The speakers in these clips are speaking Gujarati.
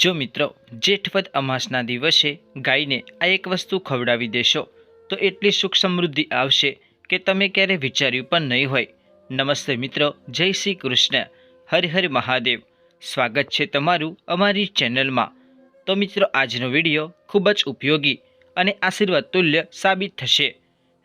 જો મિત્રો, જેઠવદ અમાસના દિવસે ગાયને આ એક વસ્તુ ખવડાવી દેશો, તો એટલી સુખ સમૃદ્ધિ આવશે કે તમે ક્યારે વિચાર્યું પણ નહીં હોય. નમસ્તે મિત્રો, જય શ્રી કૃષ્ણ. હર હર મહાદેવ. સ્વાગત છે તમારું અમારી ચેનલમાં. તો મિત્રો, આજનો વીડિયો ખૂબ જ ઉપયોગી અને આશીર્વાદ તુલ્ય સાબિત થશે.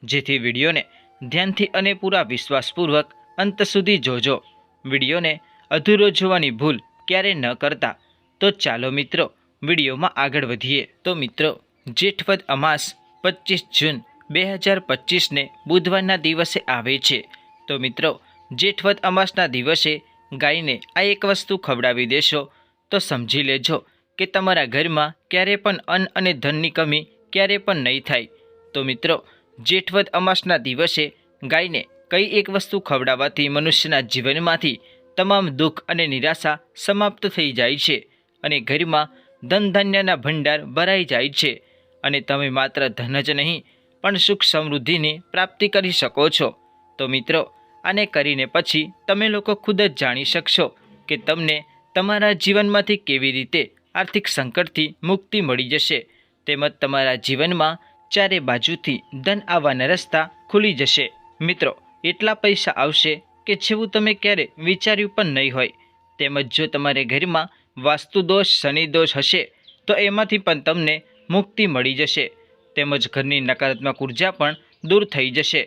જેથી વિડીયોને ધ્યાનથી અને પૂરા વિશ્વાસપૂર્વક અંત સુધી જોજો. વિડીયોને અધૂરો જોવાની ભૂલ ક્યારે ન કરતા. તો ચાલો મિત્રો, વિડીયોમાં આગળ વધીએ. તો મિત્રો, જેઠવદ અમાસ પચીસ જૂન બે હજાર પચીસને બુધવારના દિવસે આવે છે. તો મિત્રો, જેઠવદ અમાસના દિવસે ગાયને આ એક વસ્તુ ખવડાવી દેશો. તો સમજી લેજો કે તમારા ઘરમાં ક્યારે પણ અન્ન અને ધનની કમી ક્યારે પણ નહીં થાય. તો મિત્રો, જેઠવદ અમાસના દિવસે ગાયને કઈ એક વસ્તુ ખવડાવવાથી મનુષ્યના જીવનમાંથી તમામ દુઃખ અને નિરાશા સમાપ્ત થઈ જાય છે. અને ઘરમાં ધન ધાન્યના ભંડાર ભરાઈ જાય છે. અને તમે માત્ર ધન જ નહીં, પણ સુખ સમૃદ્ધિની પ્રાપ્તિ કરી શકો છો. તો મિત્રો, આને કરીને પછી તમે લોકો ખુદ જ જાણી શકશો કે તમને તમારા જીવનમાંથી કેવી રીતે આર્થિક સંકટથી મુક્તિ મળી જશે. તેમજ તમારા જીવનમાં ચારે બાજુથી ધન આવવાના રસ્તા ખુલી જશે. મિત્રો, એટલા પૈસા આવશે કે જેવું તમે ક્યારે વિચાર્યું પણ નહીં હોય. તેમજ જો તમારે ઘરમાં વાસ્તુ શનિદોષ હશે, તો એમાંથી પણ તમને મુક્તિ મળી જશે. તેમજ ઘરની નકારાત્મક ઊર્જા પણ દૂર થઈ જશે.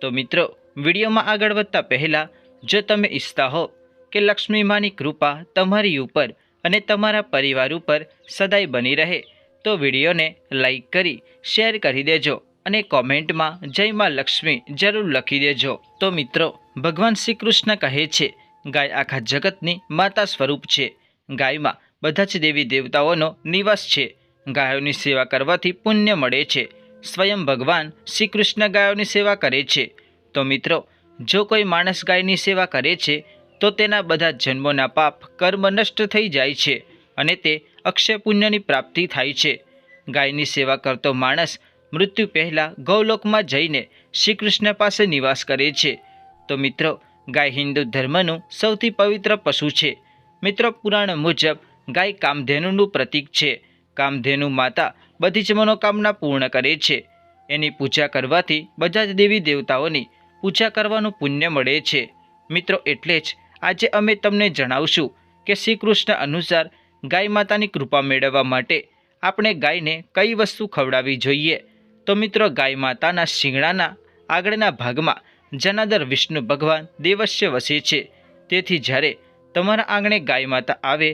તો મિત્રો, વિડીયોમાં આગળ વધતા પહેલાં, જો તમે ઈચ્છતા હો કે લક્ષ્મી માની કૃપા તમારી ઉપર અને તમારા પરિવાર ઉપર સદાય બની રહે, તો વિડીયોને લાઈક કરી, શેર કરી દેજો અને કોમેન્ટમાં જય માં લક્ષ્મી જરૂર લખી દેજો. તો મિત્રો, ભગવાન શ્રી કૃષ્ણ કહે છે, ગાય આખા જગતની માતા સ્વરૂપ છે. ગાયમાં બધા જ દેવી દેવતાઓનો નિવાસ છે. ગાયોની સેવા કરવાથી પુણ્ય મળે છે. સ્વયં ભગવાન શ્રી કૃષ્ણ ગાયોની સેવા કરે છે. તો મિત્રો, જો કોઈ માણસ ગાયની સેવા કરે છે, તો તેના બધા જન્મોના પાપ કર્મ નષ્ટ થઈ જાય છે અને તે અક્ષય પુણ્યની પ્રાપ્તિ થાય છે. ગાયની સેવા કરતો માણસ મૃત્યુ પહેલાં ગૌલોકમાં જઈને શ્રી કૃષ્ણ પાસે નિવાસ કરે છે. તો મિત્રો, ગાય હિન્દુ ધર્મનું સૌથી પવિત્ર પશુ છે. મિત્રો પુરાણ મુજબ, ગાય કામધેનુનું પ્રતીક છે. કામધેનુ માતા બધી જ મનોકામના પૂર્ણ કરે છે. એની પૂજા કરવાથી બધા જ દેવી દેવતાઓની પૂજા કરવાનું પુણ્ય મળે છે. મિત્રો, એટલે જ આજે અમે તમને જણાવશું કે શ્રી કૃષ્ણ અનુસાર ગાય માતાની કૃપા મેળવવા માટે આપણે ગાયને કઈ વસ્તુ ખવડાવવી જોઈએ? તો મિત્રો, ગાય માતાના શિંગડાના આગળના ભાગમાં જનાદર વિષ્ણુ ભગવાન દેવસ્ય વસે છે. તેથી જ્યારે તમારા આંગણે ગાય માતા આવે,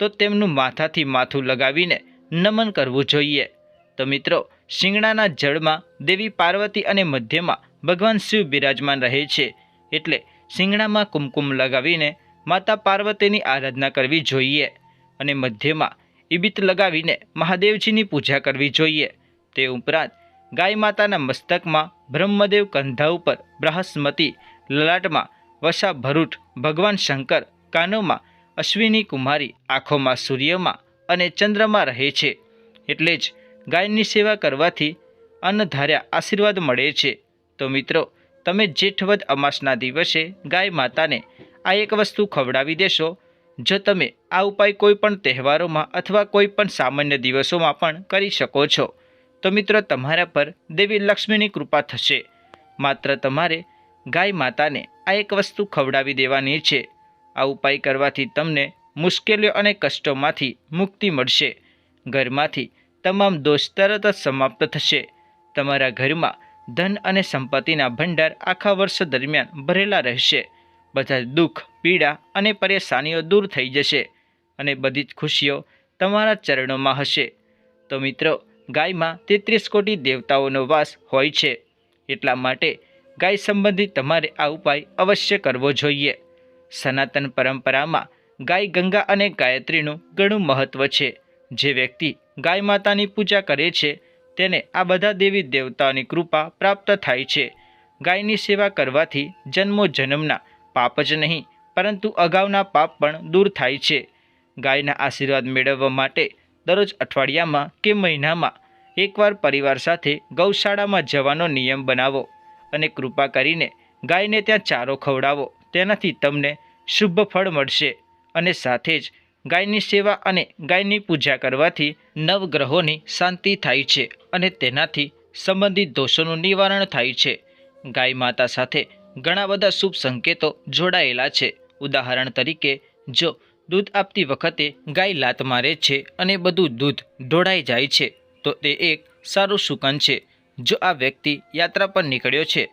તો તેમનું માથાથી માથું લગાવીને નમન કરવું જોઈએ. તો મિત્રો શિંગડાના જળમાં દેવી પાર્વતી અને મધ્યમાં ભગવાન શિવ બિરાજમાન રહે છે, એટલે શિંગડામાં કુમકુમ લગાવીને માતા પાર્વતીની આરાધના કરવી જોઈએ અને મધ્યમાં ઇબિત લગાવીને મહાદેવજીની પૂજા કરવી જોઈએ. તે ઉપરાંત, ગાય માતાના મસ્તકમાં બ્રહ્મદેવ કંધા ઉપર બૃહસ્મતી લલાટમાં વસા ભરૂટ ભગવાન શંકર કાનોમાં, અશ્વિની કુમારી આંખોમાં સૂર્યમાં અને ચંદ્રમાં રહે છે. એટલે જ ગાયની સેવા કરવાથી અન્નધાર્યા આશીર્વાદ મળે છે. તો મિત્રો, તમે જેઠવદ અમાસના દિવસે ગાય માતાને આ એક વસ્તુ ખવડાવી દેશો. જો તમે આ ઉપાય કોઈ પણ તહેવારોમાં અથવા કોઈ પણ સામાન્ય દિવસોમાં પણ કરી શકો છો, તો મિત્રો તમારા પર દેવી લક્ષ્મીની કૃપા થશે. માત્ર તમારે ગાય માતાને આ એક વસ્તુ ખવડાવી દેવાની છે. આ ઉપાય કરવાથી તમને મુશ્કેલીઓ અને કષ્ટોમાંથી મુક્તિ મળશે. ઘરમાંથી તમામ દોષ તરત જ સમાપ્ત થશે. તમારા ઘરમાં ધન અને સંપત્તિના ભંડાર આખા વર્ષ દરમિયાન ભરેલા રહેશે. બધા દુઃખ, પીડા અને પરેશાનીઓ દૂર થઈ જશે અને બધી જ ખુશીઓ તમારા ચરણોમાં હશે. તો મિત્રો, ગાયમાં તેત્રીસ કોટી દેવતાઓનો વાસ હોય છે. એટલા માટે ગાય સંબંધિત તમારે આ ઉપાય અવશ્ય કરવો જોઈએ. સનાતન પરંપરામાં ગાય ગંગા અને ગાયત્રીનું ઘણું મહત્ત્વ છે. જે વ્યક્તિ ગાય માતાની પૂજા કરે છે, તેને આ બધા દેવી દેવતાઓની કૃપા પ્રાપ્ત થાય છે. ગાયની સેવા કરવાથી જન્મો જન્મના પાપ જ નહીં, પરંતુ અગાઉના પાપ પણ દૂર થાય છે. ગાયના આશીર્વાદ મેળવવા માટે દરરોજ અઠવાડિયામાં કે મહિનામાં એકવાર પરિવાર સાથે ગૌશાળામાં જવાનો નિયમ બનાવો અને કૃપા કરીને ગાયને ત્યાં ચારો ખવડાવો. તેનાથી તમને શુભ ફળ મળશે અને સાથે જ ગાયની સેવા અને ગાયની પૂજા કરવાથી નવગ્રહોની શાંતિ થાય છે અને તેનાથી સંબંધિત દોષોનું નિવારણ થાય છે. ગાય માતા સાથે ઘણા બધા શુભ સંકેતો જોડાયેલા છે. ઉદાહરણ તરીકે, જો દૂધ આપતી વખતે ગાય લાત મારે છે અને બધું દૂધ ઢોળાઈ જાય છે, તો તે એક સારું શુકન છે. જો આ વ્યક્તિ યાત્રા પર નીકળ્યો છે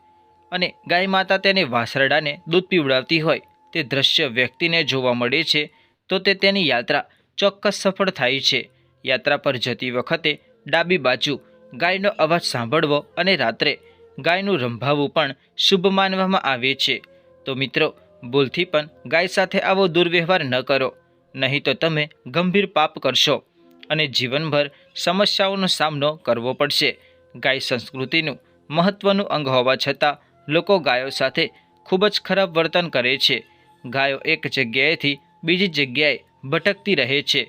અને ગાય માતા તેને વાસરડાને દૂધ પીવડાવતી હોય તે દ્રશ્ય વ્યક્તિને જોવા મળે છે, તો તે તેની યાત્રા ચોક્કસ સફળ થાય છે. યાત્રા પર જતી વખતે ડાબી બાજુ ગાયનો અવાજ સાંભળવો અને રાત્રે ગાયનું રંભાવવું પણ શુભ માનવામાં આવે છે. તો મિત્રો, ભૂલથી પણ ગાય સાથે આવો દુર્વ્યવહાર ન કરો, નહીં તો તમે ગંભીર પાપ કરશો અને જીવનભર સમસ્યાઓનો સામનો કરવો પડશે. ગાય સંસ્કૃતિનું મહત્ત્વનું અંગ હોવા છતાં લોકો ગાયો સાથે ખૂબ જ ખરાબ વર્તન કરે છે. ગાયો એક જગ્યાએથી બીજી જગ્યાએ ભટકતી રહે છે.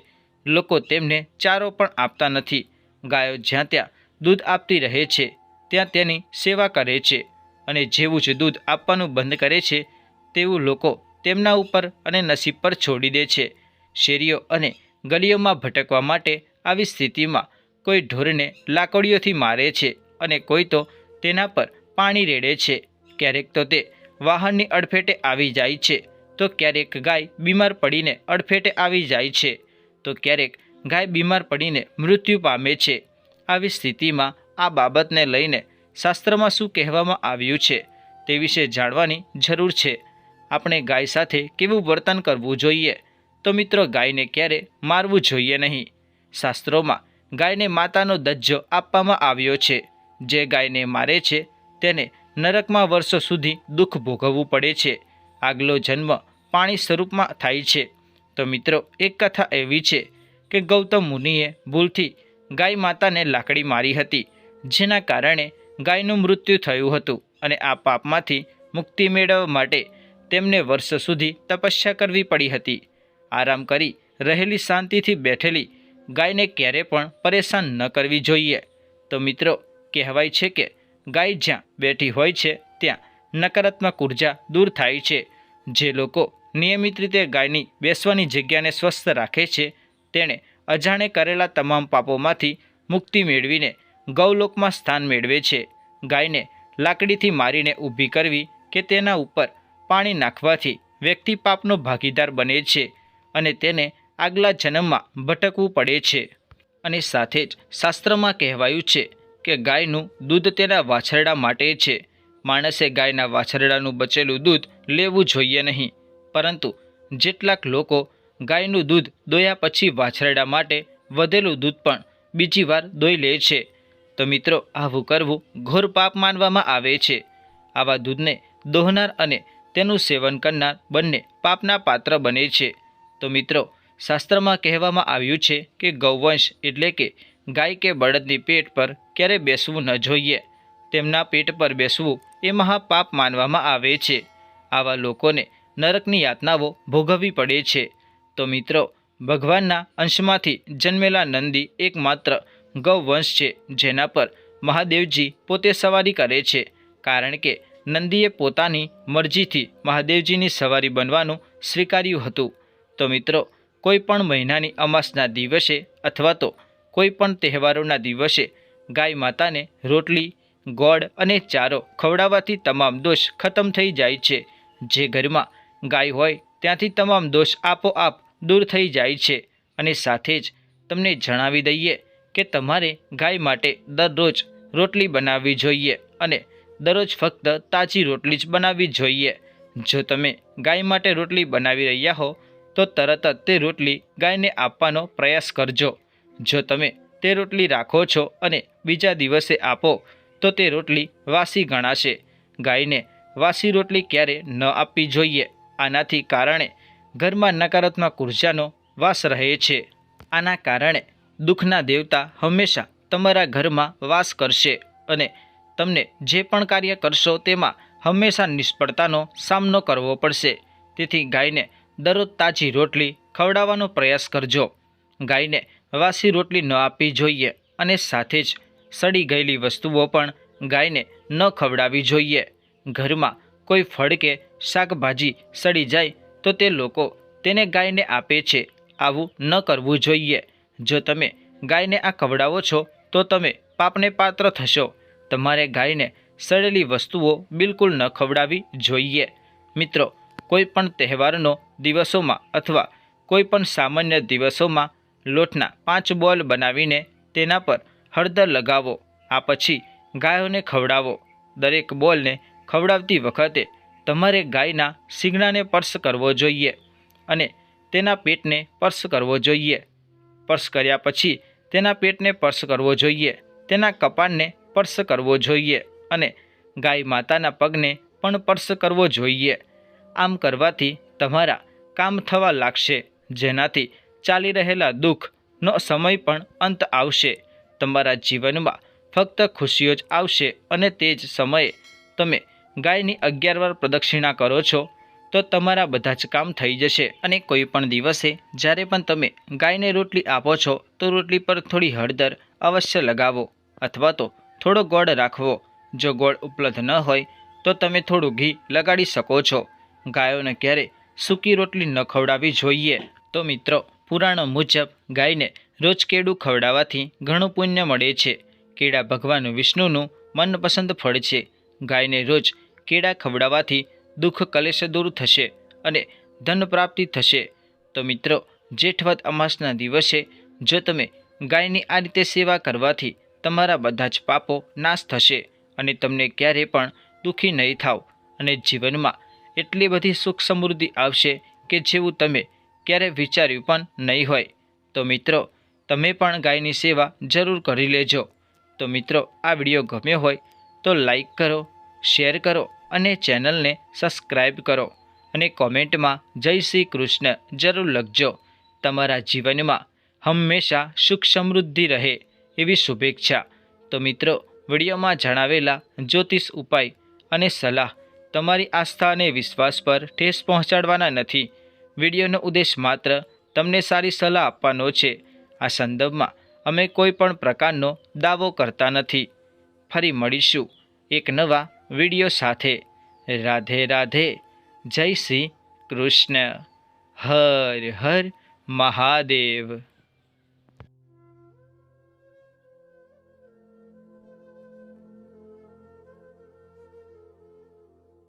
લોકો તેમને ચારો પણ આપતા નથી. ગાયો જ્યાં ત્યાં દૂધ આપતી રહે છે, ત્યાં તેની સેવા કરે છે અને જેવું જ દૂધ આપવાનું બંધ કરે છે, તેવું લોકો તેમના ઉપર અને નસીબ પર છોડી દે છે. શેરીઓ અને ગલીઓમાં ભટકવા માટે આવી સ્થિતિમાં કોઈ ઢોરને લાકડીઓથી મારે છે અને કોઈ તો તેના પર પાણી રેડે છે. ક્યારેક તો તે વાહનની અડફેટે આવી જાય છે. તો ક્યારેક ગાય બીમાર પડીને અડફેટે આવી જાય છે. તો ક્યારેક ગાય બીમાર પડીને મૃત્યુ પામે છે. આવી સ્થિતિમાં આ બાબતને લઈને શાસ્ત્રમાં શું કહેવામાં આવ્યું છે તે વિશે જાણવાની જરૂર છે. આપણે ગાય સાથે કેવું વર્તન કરવું જોઈએ? તો મિત્રો, ગાયને ક્યારે મારવું જોઈએ નહીં? શાસ્ત્રોમાં ગાયને માતાનો દજ્જો આપવામાં આવ્યો છે. જે ગાયને મારે છે તેને નરકમાં વર્ષો સુધી દુઃખ ભોગવવું પડે છે. આગલો જન્મ પાણી સ્વરૂપમાં થાય છે. તો મિત્રો, એક કથા એવી છે કે ગૌતમ મુનિએ ભૂલથી ગાય માતાને લાકડી મારી હતી, જેના કારણે ગાયનું મૃત્યુ થયું હતું અને આ પાપમાંથી મુક્તિ મેળવવા માટે તેમને વર્ષો સુધી તપસ્યા કરવી પડી હતી. આરામ કરી રહેલી શાંતિથી બેઠેલી ગાયને ક્યારે પણ પરેશાન ન કરવી જોઈએ. તો મિત્રો, કહેવાય છે કે ગાય જ્યાં બેઠી હોય છે, ત્યાં નકારાત્મક ઊર્જા દૂર થાય છે. જે લોકો નિયમિત રીતે ગાયની બેસવાની જગ્યાને સ્વસ્થ રાખે છે, તેણે અજાણે કરેલા તમામ પાપોમાંથી મુક્તિ મેળવીને ગૌલોકમાં સ્થાન મેળવે છે. ગાયને લાકડીથી મારીને ઊભી કરવી કે તેના ઉપર પાણી નાખવાથી વ્યક્તિ પાપનો ભાગીદાર બને છે અને તેને આગલા જન્મમાં ભટકવું પડે છે. અને સાથે જ શાસ્ત્રમાં કહેવાયું છે કે ગાયનું દૂધ તેના વાછરડા માટે છે. માણસે ગાયના વાછરડાનું બચેલું દૂધ લેવું જોઈએ નહીં. પરંતુ જેટલાક લોકો ગાયનું દૂધ દોયા પછી વાછરડા માટે વધેલું દૂધ પણ બીજી વાર દોઈ લે છે. તો મિત્રો, આવું કરવું ઘોર પાપ માનવામાં આવે છે. આવા દૂધને દોહનાર અને તેનું સેવન કરનાર બંને પાપના પાત્ર બને છે. તો મિત્રો, શાસ્ત્રમાં કહેવામાં આવ્યું છે કે ગૌવંશ એટલે કે ગાય કે બળદની પેટ પર ક્યારે બેસવું ન જોઈએ. તેમના પેટ પર બેસવું એ મહાપાપ માનવામાં આવે છે. આવા લોકોને નરકની યાતનાઓ ભોગવવી પડે છે. તો મિત્રો, ભગવાનના અંશમાંથી જન્મેલા નંદી એકમાત્ર ગૌવંશ છે, જેના પર મહાદેવજી પોતે સવારી કરે છે. કારણ કે નંદીએ પોતાની મરજીથી મહાદેવજીની સવારી બનવાનું સ્વીકાર્યું હતું. તો મિત્રો, કોઈ પણ મહિનાની અમાસના દિવસે અથવા તો કોઈ પણ તહેવારોના દિવસે ગાય માતાને રોટલી, ગોળ અને ચારો ખવડાવવાથી તમામ દોષ ખતમ થઈ જાય છે. જે ઘરમાં ગાય હોય ત્યાંથી તમામ દોષ આપોઆપ દૂર થઈ જાય છે. અને સાથે જ તમને જણાવી દઈએ કે તમારે ગાય માટે દરરોજ રોટલી બનાવવી જોઈએ અને દરરોજ ફક્ત તાજી રોટલી જ બનાવવી જોઈએ. જો તમે ગાય માટે રોટલી બનાવી રહ્યા હો, તો તરત જ તે રોટલી ગાયને આપવાનો પ્રયાસ કરજો. જો તમે તે રોટલી રાખો છો અને બીજા દિવસે આપો, તો તે રોટલી વાસી ગણાશે. ગાયને વાસી રોટલી ક્યારે ન આપવી જોઈએ? આનાથી કારણે ઘરમાં નકારાત્મક ઉર્જાનો વાસ રહે છે. આના કારણે દુઃખના દેવતા હંમેશા તમારા ઘરમાં વાસ કરશે અને તમને જે પણ કાર્ય કરશો તેમાં હંમેશા નિષ્ફળતાનો સામનો કરવો પડશે. તેથી ગાયને દરરોજ તાજી રોટલી ખવડાવવાનો પ્રયાસ કરજો. ગાયને વાસી રોટલી ન આપવી જોઈએ અને સાથે જ સડી ગયેલી વસ્તુઓ પણ ગાયને ન ખવડાવવી જોઈએ. ઘરમાં કોઈ ફળ કે શાકભાજી સડી જાય તો તે લોકો તેને ગાયને આપે છે. આવું ન કરવું જોઈએ. જો તમે ગાયને આ ખવડાવો છો, તો તમે પાપને પાત્ર થશો. તમારે ગાયને સડેલી વસ્તુઓ બિલકુલ ન ખવડાવવી જોઈએ. મિત્રો, કોઈ પણ તહેવારનો દિવસોમાં અથવા કોઈ પણ સામાન્ય દિવસોમાં લોટના પાંચ બોલ બનાવીને તેના પર હળદર લગાવો. આ પછી ગાયોને ખવડાવો. દરેક બોલને ખવડાવતી વખતે તમારે ગાયના શીંગડાને સ્પર્શ કરવો જોઈએ અને તેના પેટને સ્પર્શ કરવો જોઈએ. સ્પર્શ કર્યા પછી તેના પેટને સ્પર્શ કરવો જોઈએ. તેના કપાળને સ્પર્શ કરવો જોઈએ અને ગાય માતાના પગને પણ સ્પર્શ કરવો જોઈએ. આમ કરવાથી તમારા કામ થવા લાગશે. જેનાથી ચાલી રહેલા દુઃખનો સમય પણ અંત આવશે. તમારા જીવનમાં ફક્ત ખુશીઓ જ આવશે અને તે જ સમયે તમે ગાયની અગિયાર વાર પ્રદક્ષિણા કરો છો, તો તમારા બધા જ કામ થઈ જશે અને કોઈ પણ દિવસે જ્યારે પણ તમે ગાયને રોટલી આપો છો, તો રોટલી પર થોડી હળદર અવશ્ય લગાવો અથવા તો થોડો ગોળ રાખવો. જો ગોળ ઉપલબ્ધ ન હોય, તો તમે થોડું ઘી લગાડી શકો છો. ગાયોને ક્યારે સૂકી રોટલી ન ખવડાવવી જોઈએ, તો મિત્રો પુરાણો મુજબ ગાયને રોજ કેળું ખવડાવવાથી ઘણું પુણ્ય મળે છે. કેળા ભગવાન વિષ્ણુનું મનપસંદ ફળ છે. ગાયને રોજ કેળા ખવડાવવાથી દુઃખ કલેશ દૂર થશે અને ધન પ્રાપ્તિ થશે. તો મિત્રો, જેઠવદ અમાસના દિવસે જો તમે ગાયની આ રીતે સેવા કરવાથી તમારા બધા જ પાપો નાશ થશે અને તમને ક્યારે પણ દુઃખી નહીં થાવ અને જીવનમાં એટલી બધી સુખ સમૃદ્ધિ આવશે કે જેવું તમે ક્યારે વિચાર્યું પણ નહીં હોય. તો મિત્રો, તમે પણ ગાયની સેવા જરૂર કરી લેજો. તો મિત્રો, આ વીડિયો ગમ્યો હોય તો લાઈક કરો, શેર કરો અને ચેનલને સબસ્ક્રાઈબ કરો અને કોમેન્ટમાં જય શ્રી કૃષ્ણ જરૂર લખજો. તમારા જીવનમાં હંમેશા સુખ સમૃદ્ધિ રહે એવી શુભેચ્છા. તો મિત્રો, વિડીયોમાં જણાવેલા જ્યોતિષ ઉપાય અને સલાહ તમારી આસ્થા અને વિશ્વાસ પર ઠેસ પહોંચાડવાના નથી. વિડીયોનો ઉદ્દેશ માત્ર તમને સારી સલાહ આપવાનો છે. આ સંદર્ભમાં અમે કોઈ પણ પ્રકારનો દાવો કરતા નથી. ફરી મળીશું એક નવા વીડિયો સાથે. રાધે રાધે. જય શ્રી કૃષ્ણ. હર હર મહાદેવ.